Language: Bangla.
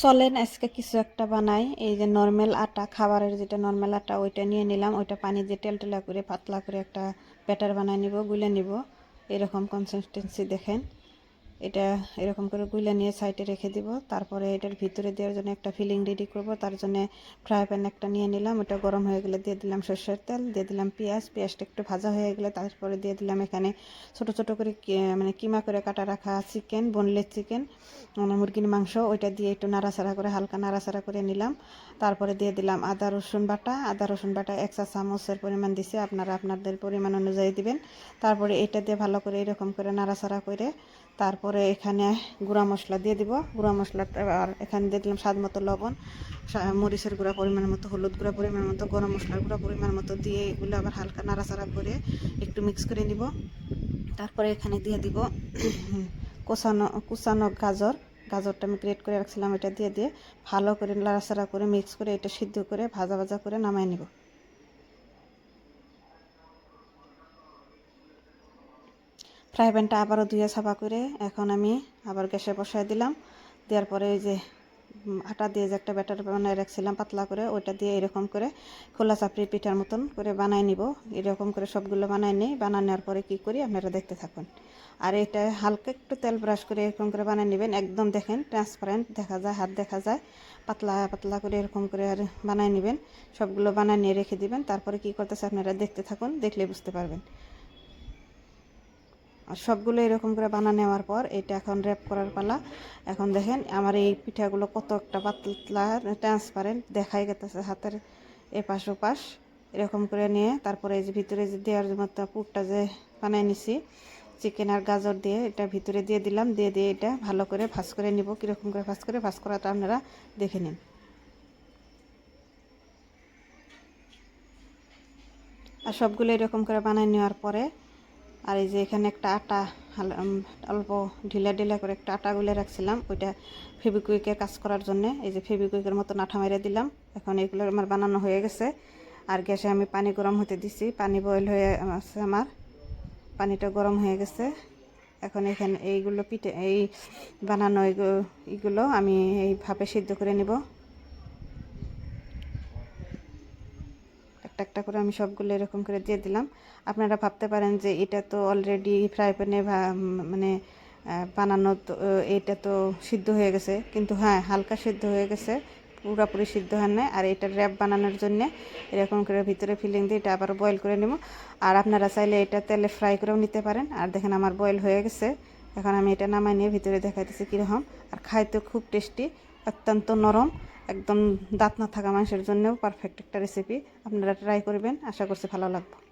চলেন, আজকে কিছু একটা বানাই। এই যে নর্মাল আটা, খাবারের যেটা নর্মাল আটা, ওইটা নিয়ে নিলাম। ওইটা পানি দিয়ে টেলটেলা করে, পাতলা করে একটা ব্যাটার বানাই নিব, গুলে নিব। এরকম কনসিস্টেন্সি দেখেন। এটা এরকম করে গুলে নিয়ে সাইডে রেখে দিব। তারপরে এটার ভিতরে দেওয়ার জন্য একটা ফিলিং রেডি করব। তার জন্য ফ্রাই প্যান একটা নিয়ে নিলাম। ওটা গরম হয়ে গেলে দিয়ে দিলাম সর্ষের তেল, দিয়ে দিলাম পেঁয়াজ। পেঁয়াজটা একটু ভাজা হয়ে গেলে তারপরে দিয়ে দিলাম এখানে ছোট ছোট করে মানে কিমা করে কাটা রাখা চিকেন, বোনলেস চিকেন মানে মুরগির মাংস। ওইটা দিয়ে একটু নাড়াচাড়া করে হালকা নাড়াচাড়া করে নিলাম। তারপরে দিয়ে দিলাম আদা, রসুন বাটা। আদা, রসুন বাটা এক চা চামচের পরিমাণ দিছে। আপনারা আপনাদের পরিমাণ অনুযায়ী দিবেন। তারপরে এটা দিয়ে ভালো করে এরকম করে নাড়াচাড়া করে তারপরে এখানে গুঁড়া মশলা দিয়ে দিব। গুঁড়া মশলাটা আর এখানে দিয়ে দিলাম স্বাদ মতো লবণ মরিচের গুঁড়া পরিমাণ মতো, হলুদ গুঁড়া পরিমাণ মতো, গরম মশলার গুঁড়া পরিমাণ মতো দিয়ে এগুলো আবার হালকা নাড়াচাড়া করে একটু মিক্স করে নিব। তারপরে এখানে দিয়ে দিব কোচানো কুচানো গাজর। গাজরটা আমি গ্রেট করে রাখছিলাম, এটা দিয়ে দিয়ে ভালো করে নাড়াচাড়া করে মিক্স করে এটা সিদ্ধ করে ভাজা ভাজা করে নামায় নিব। ফ্রাই প্যানটা আবারও ধুয়ে সাফা করে এখন আমি আবার গ্যাসে বসায় দিলাম। দেওয়ার পরে ওই যে আটা দিয়ে যে একটা ব্যাটার বানায় রাখছিলাম পাতলা করে, ওইটা দিয়ে এরকম করে খোলা চাপড়ি পিঠার মতন করে বানায় নিব। এরকম করে সবগুলো বানায় নিই। বানানোর পরে কি করি আপনারা দেখতে থাকুন। আর এটা হালকা একটু তেল ব্রাশ করে এরকম করে বানিয়ে নেবেন। একদম দেখেন ট্রান্সপারেন্ট দেখা যায়, হাত দেখা যায়। পাতলা পাতলা করে এরকম করে আর বানায় নেবেন। সবগুলো বানায় নিয়ে রেখে দিবেন। তারপরে কি করতেছে আপনারা দেখতে থাকুন, দেখলে বুঝতে পারবেন। আর সবগুলো এরকম করে বানা নেওয়ার পর এটা এখন র্যাপ করার পালা। এখন দেখেন আমার এই পিঠাগুলো কত একটা পাতলা ট্রান্সপারেন্ট দেখাই গেতেছে হাতের এপাশ ওপাশ। এরকম করে নিয়ে তারপরে এই যে ভিতরে যে দেওয়ার মতো পুরটা যে বানাই নিছি চিকেন আর গাজর দিয়ে এটা ভিতরে দিয়ে দিলাম, দিয়ে দিয়ে এটা ভালো করে ভাজ করে নিব। কীরকম করে ভাজ করে, ভাজ করাটা আপনারা দেখে নিন। আর সবগুলো এরকম করে বানিয়ে নেওয়ার পরে আর এই যে এখানে একটা আটা অল্প ঢিলা ঢিলা করে একটা আটা গুলে রাখছিলাম। ওইটা ফেবিকুইকের কাজ করার জন্য এই যে ফেবিকুইকের মতো আঠা মেরে দিলাম। এখন এগুলো আমার বানানো হয়ে গেছে। আর গ্যাসে আমি পানি গরম হতে দিছি। পানি বয়েল হয়ে আছে আমার। পানিটা গরম হয়ে গেছে। এখন এখানে এইগুলো পিঠে, এই বানানো এইগুলো আমি এই ভাপে সিদ্ধ করে নিব। একটা একটা করে আমি সবগুলো এরকম করে দিয়ে দিলাম। আপনারা ভাবতে পারেন যে এটা তো অলরেডি ফ্রাই প্যানে মানে বানানো তো এটা তো সিদ্ধ হয়ে গেছে। কিন্তু হ্যাঁ হালকা সিদ্ধ হয়ে গেছে, পুরোপুরি সিদ্ধ হয় না আর এটা র্যাপ বানানোর জন্য এরকম করে ভিতরে ফিলিং দিয়ে এটা আবার বয়েল করে নেব। আর আপনারা চাইলে এটা তেলে ফ্রাই করেও নিতে পারেন। আর দেখেন আমার বয়েল হয়ে গেছে। এখন আমি এটা নামাই নিয়ে ভিতরে দেখাইতেছি কীরকম। আর খাইতে খুব টেস্টি অত্যন্ত নরম। একদম দাঁত না থাকা মানুষের জন্যও পারফেক্ট একটা রেসিপি আপনারা ট্রাই করবেন, আশা করছি ভালো লাগবে।